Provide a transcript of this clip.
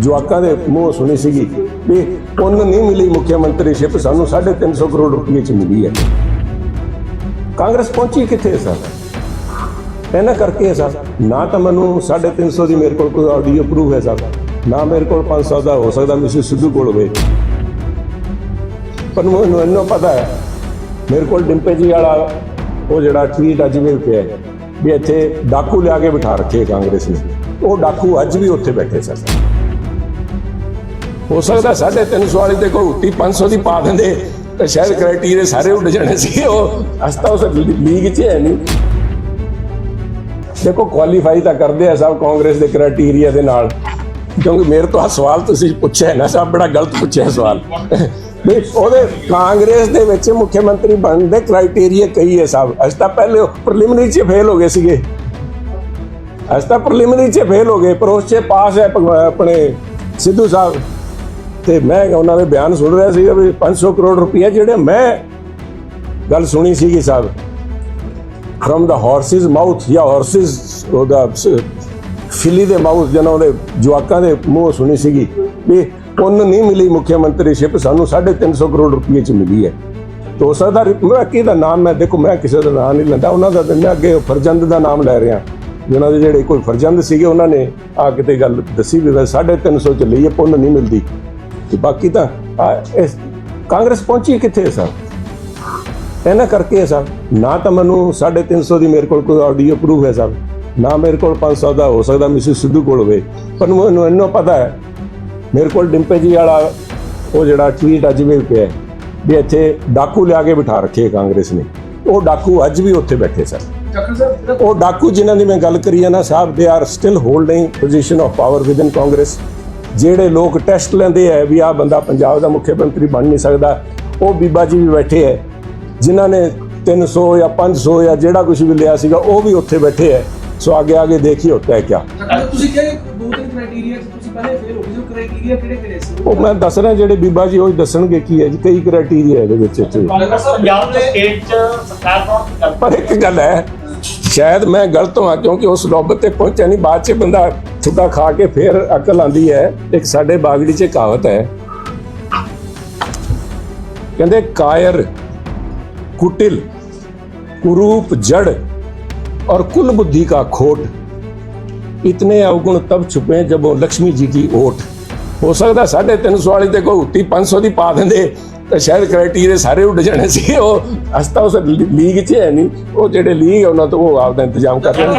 ਜਵਾਕਾਂ ਦੇ ਮੂੰਹ ਸੁਣੀ ਸੀਗੀ ਵੀ ਉਹਨ ਨਹੀਂ ਮਿਲੀ ਮੁੱਖ ਮੰਤਰੀ ਸ਼ਿਪ, ਸਾਨੂੰ 350 ਕਰੋੜ ਰੁਪਏ ਚ ਮਿਲੀ ਹੈ। ਕਾਂਗਰਸ ਪਹੁੰਚੀ ਕਿੱਥੇ ਸਰ? ਇਹਨਾਂ ਕਰਕੇ ਸਰ। ਨਾ ਤਾਂ ਮੈਨੂੰ 350 ਦੀ ਮੇਰੇ ਕੋਲ ਕੋਈ ਆਡੀਓ ਪ੍ਰੂਫ ਹੈ ਸਰ। ਨਾ ਮੇਰੇ ਕੋਲ 500 ਦਾ ਹੋ ਸਕਦਾ ਮਿਸ ਸਿੱਧੂ ਕੋਲ ਹੋਵੇ। ਪਰ ਮੈਨੂੰ ਇੰਨਾ ਪਤਾ ਹੈ, ਮੇਰੇ ਕੋਲ ਡਿੰਪੇ ਜੀ ਵਾਲਾ ਉਹ ਜਿਹੜਾ ਟਵੀਟ ਅੱਜ ਵੀ ਪਿਆ ਹੈ ਵੀ ਇੱਥੇ ਡਾਕੂ ਲਿਆ ਕੇ ਬਿਠਾ ਰੱਖੇ ਕਾਂਗਰਸ ਨੇ। ਉਹ ਡਾਕੂ ਅੱਜ ਵੀ ਉੱਥੇ ਬੈਠੇ ਸਰ ਹੋ ਸਕਦਾ 350 ਵਾਲੀ ਤੇ ਕੋਈ ਉੱਤੀ 500 ਦੀ ਪਾ ਦਿੰਦੇ। ਤੇ ਸ਼ਾਇਦ ਕ੍ਰਾਈਟੇਰੀਆ ਸਾਰੇ ਉੱਡ ਜਾਣੇ ਸੀ ਉਹ। ਅਸਤਾ ਉਸ ਲੀਗ 'ਚ ਹੈ ਨਹੀਂ। ਦੇਖੋ ਕੁਆਲੀਫਾਈ ਤਾਂ ਕਰਦੇ ਆ ਸਭ ਕਾਂਗਰਸ ਦੇ ਕ੍ਰਾਈਟੇਰੀਆ ਦੇ ਨਾਲ। ਕਿਉਂਕਿ ਮੇਰੇ ਤੋਂ ਆ ਸਵਾਲ ਤੁਸੀਂ ਪੁੱਛਿਆ ਨਾ, ਸਭ ਬੜਾ ਗਲਤ ਪੁੱਛਿਆ ਸਵਾਲ। ਵੀ ਉਹਦੇ ਕਾਂਗਰਸ ਦੇ ਵਿੱਚ ਮੁੱਖ ਮੰਤਰੀ ਬਣਨ ਦੇ ਕ੍ਰਾਈਟੇਰੀਆ ਕਈ ਹੈ ਸਭ। ਅਸੀਂ ਤਾਂ ਪਹਿਲੇ ਪ੍ਰੀਲਿਮਿਨਰੀ 'ਚ ਫੇਲ ਹੋ ਗਏ ਸੀਗੇ। ਅਸੀਂ ਤਾਂ ਪ੍ਰੀਲਿਮਿਨਰੀ 'ਚ ਫੇਲ ਹੋ ਗਏ। ਪਰ ਉਸ 'ਚ ਪਾਸ ਹੈ ਆਪਣੇ ਸਿੱਧੂ ਸਾਹਿਬ। ਤੇ ਮੈਂ ਉਹਨਾਂ ਦੇ ਬਿਆਨ ਸੁਣ ਰਿਹਾ ਸੀ ਵੀ 500 ਕਰੋੜ ਰੁਪਏ ਜਿਹੜੇ ਮੈਂ ਗੱਲ ਸੁਣੀ ਸੀਗੀ ਸਾਹਿਬ ਫਰਮ ਦਾ ਹਾਰਸਿਸ ਮਾਊਥ ਜਾਂ ਹਾਰਸਿਸ ਉਹਦਾ ਫਿਲੀ ਦੇ ਮਾਊਥ ਜਨਾਂ ਉਹਦੇ ਜਵਾਕਾਂ ਦੇ ਮੂੰਹ ਸੁਣੀ ਸੀਗੀ ਵੀ ਉਹਨ ਨਹੀਂ ਮਿਲੀ ਮੁੱਖ ਮੰਤਰੀ ਸ਼ਿਪ, ਸਾਨੂੰ 350 ਕਰੋੜ ਰੁਪਏ ਚ ਮਿਲੀ ਹੈ। ਤੋ ਸਕਦਾ ਮੈਂ ਕਿਹਦਾ ਨਾਮ ਮੈਂ ਦੇਖੋ, ਮੈਂ ਕਿਸੇ ਦਾ ਨਾਮ ਨਹੀਂ ਲੈਂਦਾ, ਉਹਨਾਂ ਦਾ ਤਾਂ ਮੈਂ ਅੱਗੇ ਫਰਜ਼ੰਦ ਦਾ ਨਾਮ ਲੈ ਰਿਹਾ। ਜਿਹਨਾਂ ਦੇ ਜਿਹੜੇ ਕੋਈ ਫਰਜ਼ੰਦ ਸੀਗੇ, ਉਹਨਾਂ ਨੇ ਆ ਕਿਤੇ ਗੱਲ ਦੱਸੀ ਵੀ 350 ਚ ਲਈ ਹੈ, ਪੁੰਨ ਨਹੀਂ ਮਿਲਦੀ। ਤੇ ਬਾਕੀ ਤਾਂ ਇਸ ਕਾਂਗਰਸ ਪਹੁੰਚੀ ਕਿੱਥੇ ਸਰ? ਇਹਨਾਂ ਕਰਕੇ ਹੈ ਸਰ ਨਾ ਤਾਂ ਮੈਨੂੰ 350 ਦੀ ਮੇਰੇ ਕੋਲ ਕੋਈ ਆਡੀਓ ਪ੍ਰੂਫ ਹੈ ਸਰ। ਨਾ ਮੇਰੇ ਕੋਲ 500 ਦਾ ਹੋ ਸਕਦਾ ਮਿਸਿਸ ਸਿੱਧੂ ਕੋਲ ਹੋਵੇ। ਪਰ ਮੈਨੂੰ ਇੰਨਾ ਪਤਾ ਹੈ ਮੇਰੇ ਕੋਲ ਡਿੰਪੇ ਜੀ ਵਾਲਾ ਉਹ ਜਿਹੜਾ ਟਵੀਟ ਅੱਜ ਵੀ ਪਿਆ ਹੈ ਵੀ ਇੱਥੇ ਡਾਕੂ ਲਿਆ ਕੇ ਬਿਠਾ ਰੱਖੇ ਕਾਂਗਰਸ ਨੇ। ਉਹ ਡਾਕੂ ਅੱਜ ਵੀ ਉੱਥੇ ਬੈਠੇ ਸਰ। ਸਾਹਿਬ ਉਹ ਡਾਕੂ ਜਿਨ੍ਹਾਂ ਦੀ ਮੈਂ ਗੱਲ ਕਰੀ ਹੈ ਨਾ ਸਾਹਿਬ they are still holding position of power within Congress ਜਿਹੜੇ ਲੋਕ ਟੈਸਟ ਲੈਂਦੇ ਆ ਵੀ ਆਹ ਬੰਦਾ ਪੰਜਾਬ ਦਾ ਮੁੱਖ ਮੰਤਰੀ ਬਣ ਨਹੀਂ ਸਕਦਾ ਉਹ ਬੀਬਾ ਜੀ ਵੀ ਬੈਠੇ ਹੈ ਜਿਨ੍ਹਾਂ ਨੇ 300 ਜਾਂ 500 ਜਾਂ ਜਿਹੜਾ ਕੁਝ ਵੀ ਲਿਆ ਸੀਗਾ ਉਹ ਵੀ ਉੱਥੇ ਬੈਠੇ ਹੈ ਸੋ ਅੱਗੇ ਅੱਗੇ ਦੇਖੀ ਹੋਤਾ ਹੈ ਕਿਆ। ਚੱਕਰ ਸਾਹਿਬ, ਤੁਸੀਂ ਕਿਹਾ ਕਿ ਦੋ ਤਿੰਨ ਕ੍ਰਾਈਟੇਰੀਆ ਚ ਤੁਸੀਂ ਪਹਿਲੇ ਫੇਲ ਹੋ ਗਏ ਜੋ ਕ੍ਰਾਈਟੇਰੀਆ ਕਿਹੜੇ ਕਿਹੜੇ ਸੀ? ਉਹ ਮੈਂ ਦੱਸ ਰਿਹਾ ਜਿਹੜੇ ਬੀਬਾ ਜੀ ਉਹ ਦੱਸਣਗੇ ਕੀ ਹੈ ਜੀ ਕਈ ਕ੍ਰਾਈਟੇਰੀਆ ਇਹਦੇ ਵਿੱਚ ਇੱਥੇ। ਕਾਂਗਰਸ ਪੰਜਾਬ ਦੇ ਸਟੇਟ ਚ ਸਰਕਾਰ ਪਰ ਇੱਕ ਗੱਲ ਹੈ ਸ਼ਾਇਦ ਮੈਂ ਗਲਤ ਹਾਂ ਕਿਉਂਕਿ ਉਸ ਨੌਬਤ ਤੇ ਪਹੁੰਚਿਆ ਨਹੀਂ ਬਾਅਦ ਚ ਬੰਦਾ ਥੁੱਕਾ ਖਾ ਕੇ ਫਿਰ ਅਕਲ ਆਂਦੀ ਹੈ ਇੱਕ ਸਾਡੇ ਬਾਗੜੀ ਚ ਕਹਾਵਤ ਹੈ ਕਹਿੰਦੇ ਕਾਇਰ ਕੁਟਿਲ कुरूप जड़ और कुल बुद्धि का खोट इतने अवगुण तब छुपे जब वो लक्ष्मी जी की ओट ਹੋ ਸਕਦਾ 350 ਵਾਲੀ ਤੇ ਕੋਈ ਉੱਤੀ 500 ਦੀ ਪਾ ਦਿੰਦੇ ਤਾਂ ਸ਼ਾਇਦ ਕ੍ਰਾਈਟੇਰੀਆ ਸਾਰੇ ਉੱਡ ਜਾਣੇ ਸੀ ਉਹ ਅਸਤਾ ਉਸ ਲੀਗ 'ਚ ਹੈ ਨਹੀਂ ਉਹ ਜਿਹੜੇ ਲੀਗ ਉਹਨਾਂ ਤੋਂ ਉਹ ਆਪਦਾ ਇੰਤਜ਼ਾਮ ਕਰ ਰਹੇ ਨੇ